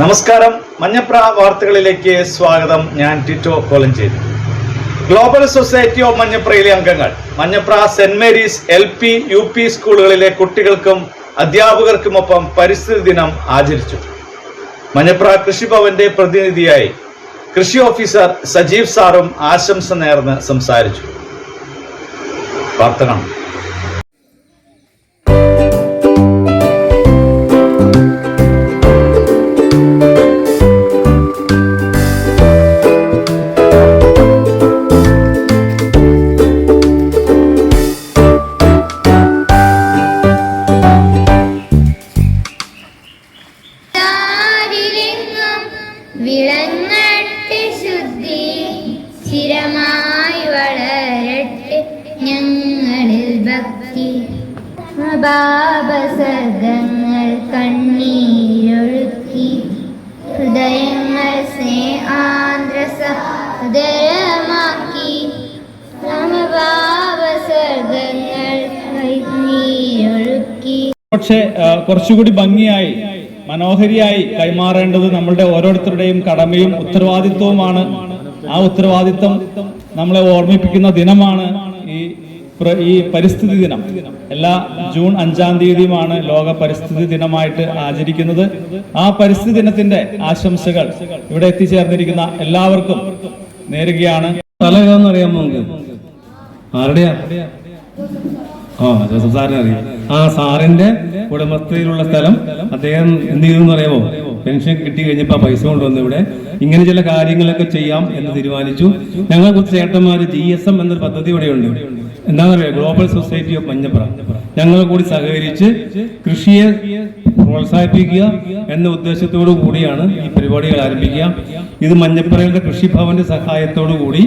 നമസ്കാരം. മഞ്ഞപ്ര വാർത്തകളിലേക്ക് സ്വാഗതം. ഞാൻ Tito Kolenchery global society of മഞ്ഞപ്രയിലെ അംഗങ്ങൾ. Manjapra saint Mary's L P U P സ്കൂളുകളിലെ കുട്ടികൾക്കും അധ്യാപകർക്കുമൊപ്പം പരിസ്ഥിതി ദിനം ആചരിച്ചു. മഞ്ഞപ്ര കൃഷിഭവന്റെ പ്രതിനിധിയായി കൃഷി ഓഫീസർ സജീവ് സാറും ആശംസ നേർന്ന് സംസാരിച്ചു. വാർത്ത പാപസർഗങ്ങൾ കണ്ണീരൊഴുക്കി. ഹൃദയങ്ങൾ സ്നേഹാന്ത്രസഹോദരമാക്കി സമപാപസർഗങ്ങൾ കണ്ണീരൊഴുക്കി പക്ഷേ കുറച്ചുകൂടി ഭംഗിയായി മനോഹരിയായി കൈമാറേണ്ടത് നമ്മളുടെ ഓരോരുത്തരുടെയും കടമയും ഉത്തരവാദിത്വവുമാണ്. ആ ഉത്തരവാദിത്വം നമ്മളെ ഓർമ്മിപ്പിക്കുന്ന ദിനമാണ്. ഈ പരിസ്ഥിതി ദിനം. എല്ലാ ജൂൺ അഞ്ചാം തീയതിയുമാണ് ലോക പരിസ്ഥിതി ദിനമായിട്ട് ആചരിക്കുന്നത്. ആ പരിസ്ഥിതി ദിനത്തിന്റെ ആശംസകൾ ഇവിടെ എത്തിച്ചേർന്നിരിക്കുന്ന എല്ലാവർക്കും നേരുകയാണ്. അറിയാമോ ആ ആ സാറിന്റെ ഉടമസ്ഥയിലുള്ള സ്ഥലം അദ്ദേഹം എന്ത് ചെയ്തു എന്ന് അറിയാമോ? പെൻഷൻ കിട്ടി കഴിഞ്ഞപ്പോ പൈസ കൊണ്ടുവന്നു ഇവിടെ. ഇങ്ങനെ ചില കാര്യങ്ങളൊക്കെ ചെയ്യാം എന്ന് തീരുമാനിച്ചു. ഞങ്ങളെ കുറച്ച് ചേട്ടന്മാര് ജി എസ് എം എന്നൊരു പദ്ധതി ഇവിടെയുണ്ട്. എന്താണെന്നറിയാം ഗ്ലോബൽ സൊസൈറ്റി ഓഫ് മഞ്ഞപ്ര ഞങ്ങൾ കൂടി സഹകരിച്ച് കൃഷിയെ പ്രോത്സാഹിപ്പിക്കുക എന്ന ഉദ്ദേശത്തോടു കൂടിയാണ് ഈ പരിപാടികൾ ആരംഭിക്കുക. ഇത് മഞ്ഞപ്പുറയുടെ കൃഷിഭവന്റെ സഹായത്തോടു കൂടി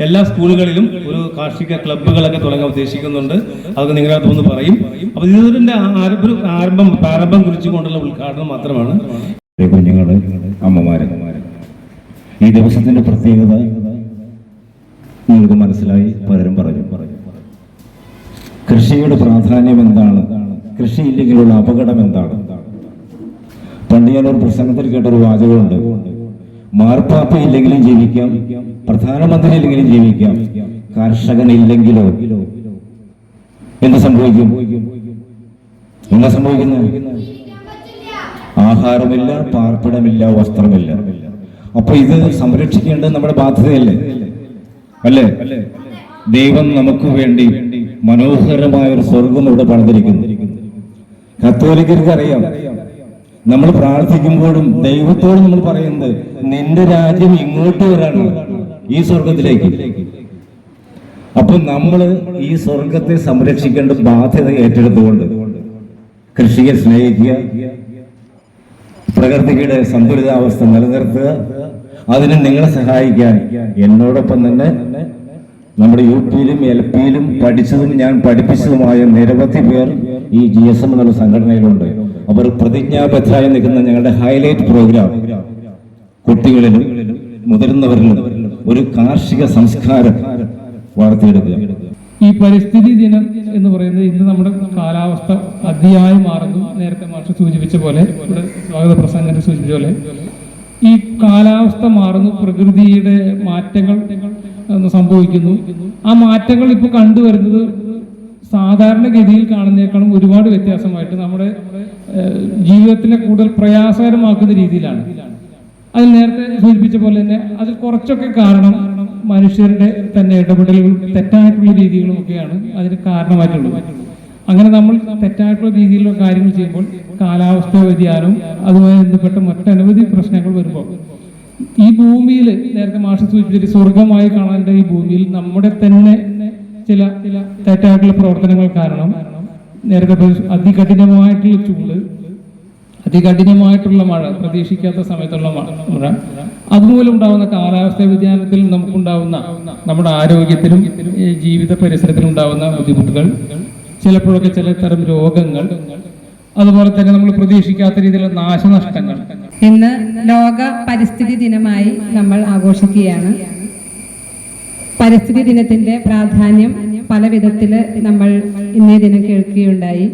എല്ലാ സ്കൂളുകളിലും ഒരു കാർഷിക ക്ലബ്ബുകളൊക്കെ തുടങ്ങാൻ ഉദ്ദേശിക്കുന്നുണ്ട്. അതൊക്കെ നിങ്ങളകത്ത് ഒന്ന് പറയും. അപ്പൊ ഇതിന്റെ ആരംഭം ആരംഭം പ്രാരംഭം കുറിച്ചുകൊണ്ടുള്ള ഉദ്ഘാടനം മാത്രമാണ്. പ്രിയ കുഞ്ഞുങ്ങൾ അമ്മമാര്. ഈ ദിവസത്തിന്റെ പ്രത്യേകത നിങ്ങൾക്ക് മനസ്സിലായി പലരും പറഞ്ഞു. കൃഷിയുടെ പ്രാധാന്യം എന്താണ്? കൃഷി ഇല്ലെങ്കിലുള്ള അപകടം എന്താണ്? പണ്ട് ഞാനൊരു പ്രസംഗത്തിൽ കേട്ടൊരു വാചകമുണ്ട്. മാർപ്പാപ്പ ഇല്ലെങ്കിലും ജീവിക്കാം പ്രധാനമന്ത്രി ഇല്ലെങ്കിലും ജീവിക്കാം കർഷകൻ ഇല്ലെങ്കിലോ എന്ത് സംഭവിക്കും? എന്താ സംഭവിക്കുന്നത് ആഹാരമില്ല പാർപ്പിടമില്ല വസ്ത്രമില്ല. അപ്പൊ ഇത് സംരക്ഷിക്കേണ്ടത് നമ്മുടെ ബാധ്യതയല്ലേ? അല്ലേ? ദൈവം നമുക്ക് വേണ്ടി മനോഹരമായ ഒരു സ്വർഗം ഇവിടെ പണിതിരിക്കുന്നു. കത്തോലിക്കർക്ക് അറിയാം നമ്മൾ പ്രാർത്ഥിക്കുമ്പോഴും ദൈവത്തോട് നമ്മൾ പറയുന്നത് നിന്റെ രാജ്യം ഇങ്ങോട്ട് വരാണ് ഈ സ്വർഗത്തിലേക്ക്. അപ്പൊ നമ്മൾ ഈ സ്വർഗത്തെ സംരക്ഷിക്കേണ്ട ബാധ്യത ഏറ്റെടുത്തുകൊണ്ട് കൃഷിയെ സ്നേഹിക്കുക പ്രകൃതിയുടെ സന്തുലിതാവസ്ഥ നിലനിർത്തുക അതിന് നിങ്ങളെ സഹായിക്കാൻ എന്നോടൊപ്പം തന്നെ നമ്മുടെ യു പിയിലും എൽ പിയിലും പഠിച്ചതും ഞാൻ പഠിപ്പിച്ചതുമായ നിരവധി പേർ ഈ ജി എസ് എം എന്നുള്ള സംഘടനയിലുണ്ട്. അവർ പ്രതിജ്ഞാബദ്ധരായി നിൽക്കുന്ന ഞങ്ങളുടെ ഹൈലൈറ്റ് പ്രോഗ്രാം കുട്ടികളിലും മുതിർന്നവരിലും ഒരു കാർഷിക സംസ്കാരം വളർത്തിയെടുക്കുക. ഈ പരിസ്ഥിതി ദിനം എന്ന് പറയുന്നത് ഇന്ന് നമ്മുടെ കാലാവസ്ഥ അതിയായി മാറുന്നു. നേരത്തെ മാഷ് സൂചിപ്പിച്ച പോലെ സ്വാഗത പ്രസംഗത്തിൽ സൂചിപ്പിച്ച പോലെ ഈ കാലാവസ്ഥ മാറുന്നു. പ്രകൃതിയുടെ മാറ്റങ്ങൾ സംഭവിക്കുന്നു. ആ മാറ്റങ്ങൾ ഇപ്പോൾ കണ്ടുവരുന്നത് സാധാരണഗതിയിൽ കാണുന്നതിനേക്കാളും ഒരുപാട് വ്യത്യാസമായിട്ട് നമ്മുടെ ജീവിതത്തിനെ കൂടുതൽ പ്രയാസകരമാക്കുന്ന രീതിയിലാണ്. അതിൽ നേരത്തെ സൂചിപ്പിച്ച പോലെ തന്നെ അതിൽ കുറച്ചൊക്കെ കാരണം മനുഷ്യരുടെ തന്നെ ഇടപെടലുകളും തെറ്റായിട്ടുള്ള രീതികളും ഒക്കെയാണ് അതിന് കാരണമായിട്ടുള്ളത്. അങ്ങനെ നമ്മൾ തെറ്റായിട്ടുള്ള രീതിയിലുള്ള കാര്യങ്ങൾ ചെയ്യുമ്പോൾ കാലാവസ്ഥ വ്യതിയാനവും അതുമായി ബന്ധപ്പെട്ട മറ്റനവധി പ്രശ്നങ്ങൾ വരുമ്പോൾ ഈ ഭൂമിയിൽ നേരത്തെ മാഷ സൂചിപ്പിച്ചിട്ട് സ്വർഗമായി കാണേണ്ട ഈ ഭൂമിയിൽ നമ്മുടെ തന്നെ ചില ചില തെറ്റായിട്ടുള്ള പ്രവർത്തനങ്ങൾ കാരണം നേരത്തെ അതികഠിനമായിട്ടുള്ള ചൂട് അതികഠിനമായിട്ടുള്ള മഴ പ്രതീക്ഷിക്കാത്ത സമയത്തുള്ള മഴ അതുമൂലം ഉണ്ടാകുന്ന കാലാവസ്ഥ വ്യതിയാനത്തിൽ നമുക്കുണ്ടാവുന്ന നമ്മുടെ ആരോഗ്യത്തിലും ജീവിത പരിസരത്തിലും ഉണ്ടാകുന്ന ബുദ്ധിമുട്ടുകൾ ചിലപ്പോഴൊക്കെ ചില തരം രോഗങ്ങൾ അതുപോലെ തന്നെ നമ്മൾ പ്രതീക്ഷിക്കാത്ത രീതിയിലുള്ള നാശനഷ്ടങ്ങൾ. ഇന്ന് ലോക പരിസ്ഥിതി ദിനമായി നമ്മൾ ആഘോഷിക്കുകയാണ്. പരിസ്ഥിതി ദിനത്തിന്റെ പ്രാധാന്യം പല വിധത്തിൽ നമ്മൾ ഇന്നേ ദിനം കേൾക്കുകയുണ്ടായി.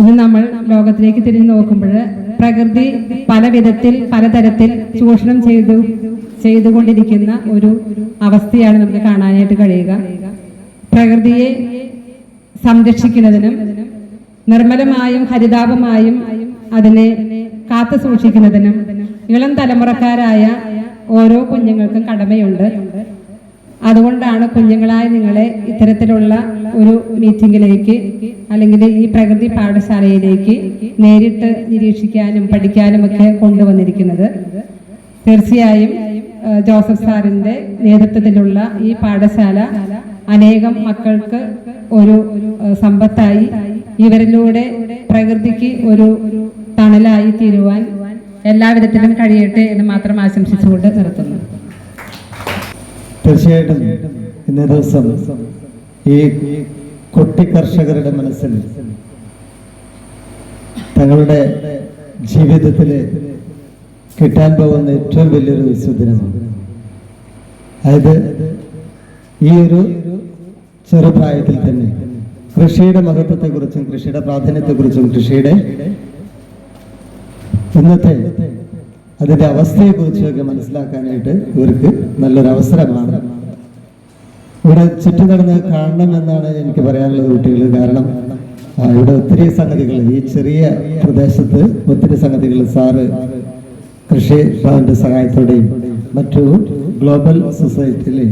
ഇന്ന് നമ്മൾ ലോകത്തിലേക്ക് തിരിഞ്ഞു നോക്കുമ്പോൾ പ്രകൃതി പല വിധത്തിൽ പലതരത്തിൽ ചൂഷണം ചെയ്തു ചെയ്തുകൊണ്ടിരിക്കുന്ന ഒരു അവസ്ഥയാണ് നമുക്ക് കാണാനായിട്ട് കഴിയുക. പ്രകൃതിയെ സംരക്ഷിക്കുന്നതിനും നിർമ്മലമായും ഹരിതാപമായും അതിനെ കാത്തു സൂക്ഷിക്കുന്നതിനും ഇളം തലമുറക്കാരായ ഓരോ കുഞ്ഞുങ്ങൾക്കും കടമയുണ്ട്. അതുകൊണ്ടാണ് കുഞ്ഞുങ്ങളായ നിങ്ങളെ ഇത്തരത്തിലുള്ള ഒരു മീറ്റിംഗിലേക്ക് അല്ലെങ്കിൽ ഈ പ്രകൃതി പാഠശാലയിലേക്ക് നേരിട്ട് നിരീക്ഷിക്കാനും പഠിക്കാനും ഒക്കെ കൊണ്ടുവന്നിരിക്കുന്നത്. തീർച്ചയായും ജോസഫ് സാറിന്റെ നേതൃത്വത്തിലുള്ള ഈ പാഠശാല അനേകം മക്കൾക്ക് ഒരു സമ്പത്തായി ഇവരിലൂടെ പ്രകൃതിക്ക് ഒരു തണലായി തീരുവാൻ എല്ലാവിധത്തിലും കഴിയട്ടെ എന്ന് മാത്രം ആശംസിച്ചുകൊണ്ട് നിർത്തുന്നു. തീർച്ചയായിട്ടും ഇന്നേ ദിവസം ഈ കുട്ടി കർഷകരുടെ മനസ്സിൽ തങ്ങളുടെ ജീവിതത്തിൽ കിട്ടാൻ പോകുന്ന ഏറ്റവും വലിയൊരു സുദിനമാണ് അതായത് ഈ ഒരു ചെറുപ്രായത്തിൽ തന്നെ കൃഷിയുടെ മഹത്വത്തെക്കുറിച്ചും കൃഷിയുടെ പ്രാധാന്യത്തെക്കുറിച്ചും കൃഷിയുടെ ഇന്നത്തെ അതിന്റെ അവസ്ഥയെക്കുറിച്ചൊക്കെ മനസ്സിലാക്കാനായിട്ട് ഇവർക്ക് നല്ലൊരു അവസരമാണ്. ഇവിടെ ചുറ്റി നടന്ന് കാണണമെന്നാണ് എനിക്ക് പറയാനുള്ളത് കുട്ടികൾ. കാരണം ഇവിടെ ഒത്തിരി സംഗതികൾ ഈ ചെറിയ പ്രദേശത്ത് ഒത്തിരി സംഗതികൾ സാറ് കൃഷി സഹായത്തോടെയും മറ്റു ഗ്ലോബൽ സൊസൈറ്റിയിലെ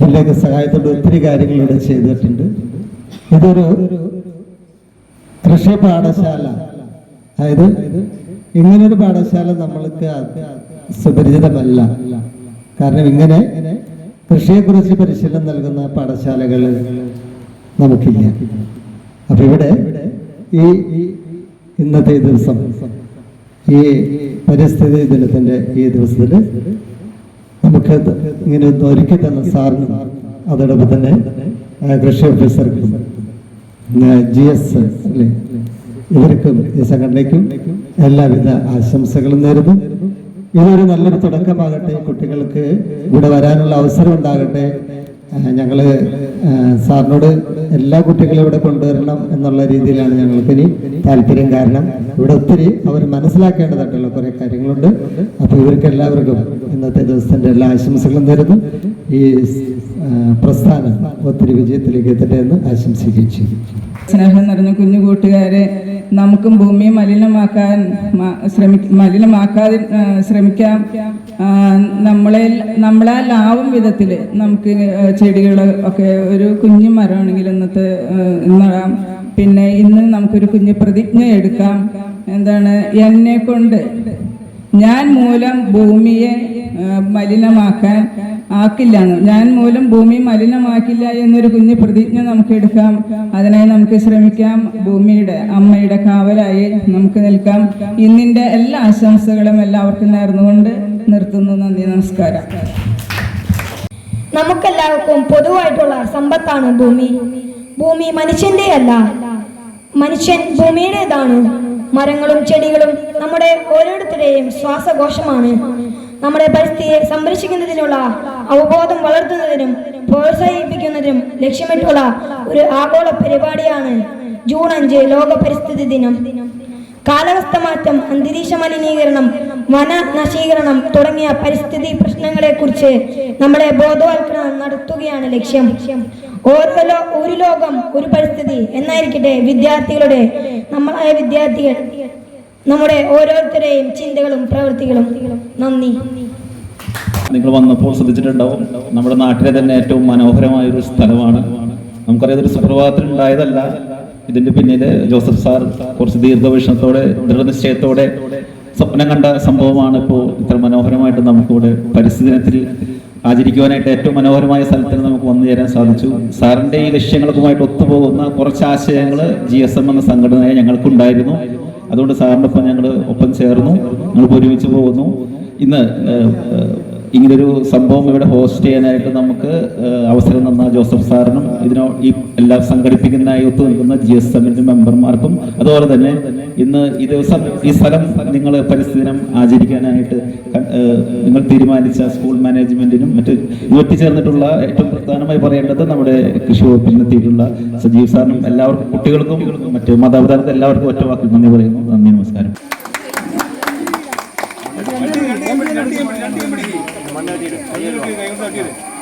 ഇതിലേക്ക് സഹായത്തോടെ ഒത്തിരി കാര്യങ്ങൾ ഇവിടെ ചെയ്തിട്ടുണ്ട്. ഇതൊരു കൃഷി പാഠശാല. അതായത് ഇങ്ങനൊരു പാഠശാല നമ്മൾക്ക് സുപരിചിതമല്ല. കാരണം ഇങ്ങനെ കൃഷിയെ കുറിച്ച് പരിശീലനം നൽകുന്ന പാഠശാലകൾ നമുക്കില്ല. അപ്പൊ ഇവിടെ ഈ ഇന്നത്തെ ദിവസം ഈ പരിസ്ഥിതി ദിനത്തിന്റെ ഈ ദിവസത്തിൽ ഇത് ഇങ്ങനെ ഒരുക്കി തന്ന സാറിനും അതോടൊപ്പം തന്നെ കൃഷി ഓഫീസർക്കും ജി എസ് അല്ലേ ഇവർക്കും ഈ സംഘടനയ്ക്കും എല്ലാവിധ ആശംസകളും നേരുന്നു. ഇതൊരു നല്ലൊരു തുടക്കമാകട്ടെ കുട്ടികൾക്ക് ഇവിടെ വരാനുള്ള അവസരം ഉണ്ടാകട്ടെ. ആ, സാറിനോട് എല്ലാ കുട്ടികളും ഇവിടെ കൊണ്ടുവരണം എന്നുള്ള രീതിയിലാണ് ഞങ്ങൾക്ക് ഇനി താല്പര്യം കാരണം. ഇവിടെ ഒത്തിരി അവർ മനസ്സിലാക്കേണ്ടതായിട്ടുള്ള കുറേ കാര്യങ്ങളുണ്ട്. അപ്പോൾ ഇവർക്ക് എല്ലാവർക്കും ഇന്നത്തെ ദിവസത്തിന്റെ എല്ലാ ആശംസകളും തരുന്നു. ഈ പ്രസ്ഥാനം ഒത്തിരി വിജയത്തിലേക്ക് എത്തട്ടെ എന്ന് ആശംസിക്കുകയും ചെയ്യും. സ്നേഹം നിറഞ്ഞ കുഞ്ഞു കൂട്ടുകാരെ നമുക്കും ഭൂമിയെ മലിനമാക്കാൻ ശ്രമി മലിനമാക്കാതെ ശ്രമിക്കാം. നമ്മളെ നമ്മളാൽ ആവും വിധത്തിൽ നമുക്ക് ചെടികൾ ഒക്കെ ഒരു കുഞ്ഞു മരമാണെങ്കിൽ ഇന്നത്തെ ഇന്നിടാം നടാം. പിന്നെ ഇന്ന് നമുക്കൊരു കുഞ്ഞു പ്രതിജ്ഞ എടുക്കാം. എന്താണ്? എന്നെ കൊണ്ട് ഞാൻ മൂലം ഭൂമിയെ മലിനമാക്കാൻ ആക്കില്ല ഞാൻ മൂലം ഭൂമി മലിനമാക്കില്ല എന്നൊരു കുഞ്ഞു പ്രതിജ്ഞ നമുക്ക് എടുക്കാം. അതിനായി നമുക്ക് ശ്രമിക്കാം. ഭൂമിയുടെ അമ്മയുടെ കാവലായി നമുക്ക് നിൽക്കാം. ഇന്നിന്റെ എല്ലാ ആശംസകളും എല്ലാവർക്കും നേർന്നുകൊണ്ട് നിർത്തുന്നു. നന്ദി നമസ്കാരം. നമുക്കെല്ലാവർക്കും പൊതുവായിട്ടുള്ള സമ്പത്താണ് ഭൂമി. ഭൂമി മനുഷ്യന്റെ അല്ല മനുഷ്യൻ ഭൂമിയുടേതാണ്. മരങ്ങളും ചെടികളും നമ്മുടെ ഓരോരുത്തരുടെയും ശ്വാസകോശമാണ്. നമ്മുടെ പരിസ്ഥിതിയെ സംരക്ഷിക്കുന്നതിനുള്ള അവബോധം വളർത്തുന്നതിനും പ്രോത്സാഹിപ്പിക്കുന്നതിനും ലക്ഷ്യമിട്ടുള്ള ഒരു ആഗോള പരിപാടിയാണ് ജൂൺ അഞ്ച് ലോക പരിസ്ഥിതി ദിനം. കാലാവസ്ഥ മാറ്റം അന്തരീക്ഷ മലിനീകരണം വന നശീകരണം തുടങ്ങിയ പരിസ്ഥിതി പ്രശ്നങ്ങളെ കുറിച്ച് നമ്മളെ ബോധവൽക്കരണം നടത്തുകയാണ് ലക്ഷ്യം. ഓരോ ഒരു ലോകം ഒരു പരിസ്ഥിതി എന്നായിരിക്കട്ടെ വിദ്യാർത്ഥികളുടെ നമ്മളായ വിദ്യാർത്ഥികൾ നമ്മുടെ ഓരോരുത്തരെയും ചിന്തകളും പ്രവൃത്തികളും. നന്ദി. നിങ്ങൾ വന്നപ്പോൾ ശ്രദ്ധിച്ചിട്ടുണ്ടാവും നമ്മുടെ നാട്ടിലെ തന്നെ ഏറ്റവും മനോഹരമായ ഒരു സ്ഥലമാണ്. നമുക്കറിയാം ഇതൊരു സുപ്രഭാതത്തിൽ ഉണ്ടായതല്ല. ഇതിന്റെ പിന്നിൽ ജോസഫ് സാർ കുറച്ച് ദീർഘവീക്ഷണത്തോടെ ദൃഢനിശ്ചയത്തോടെ സ്വപ്നം കണ്ട സംഭവമാണ് ഇപ്പോൾ ഇത്ര മനോഹരമായിട്ട് നമുക്കിവിടെ പരിസ്ഥിതി ദിനത്തിൽ ആചരിക്കുവാനായിട്ട് ഏറ്റവും മനോഹരമായ സ്ഥലത്തിന് നമുക്ക് വന്നു ചേരാൻ സാധിച്ചു. സാറിന്റെ ഈ ലക്ഷ്യങ്ങൾക്കുമായിട്ട് ഒത്തുപോകുന്ന കുറച്ച് ആശയങ്ങൾ ജി എസ് എം എന്ന സംഘടനയെ ഞങ്ങൾക്കുണ്ടായിരുന്നു. അതുകൊണ്ട് സാറിന്റെ ഒപ്പം ഞങ്ങൾ ഒപ്പം ചേർന്നു. ഞങ്ങൾ ഒരുമിച്ച് പോകുന്നു. ഇന്ന് ഇങ്ങനൊരു സംഭവം ഇവിടെ ഹോസ്റ്റ് ചെയ്യാനായിട്ട് നമുക്ക് അവസരം തന്ന ജോസഫ് സാറിനും ഇതിനോ ഈ എല്ലാം സംഘടിപ്പിക്കുന്നതിനായി ഒത്തു നിൽക്കുന്ന ജി എസ് എമ്മിന്റെ മെമ്പർമാർക്കും അതുപോലെ തന്നെ ഇന്ന് ഈ ദിവസം ഈ സ്ഥലം നിങ്ങൾ പരിസ്ഥിതി ദിനം ആചരിക്കാനായിട്ട് നിങ്ങൾ തീരുമാനിച്ച സ്കൂൾ മാനേജ്മെന്റിനും മറ്റ് ചേർന്നിട്ടുള്ള ഏറ്റവും പ്രധാനമായി പറയേണ്ടത് നമ്മുടെ കൃഷി വകുപ്പിൽ എത്തിയിട്ടുള്ള സജീവ് സാറിനും എല്ലാവർക്കും കുട്ടികൾക്കും മറ്റ് മാതാപിതാക്കൾക്കും എല്ലാവർക്കും ഒറ്റ വാക്കിൽ നന്ദി പറയുന്നു. നന്ദി നമസ്കാരം. പിടിക്ക്, രണ്ട്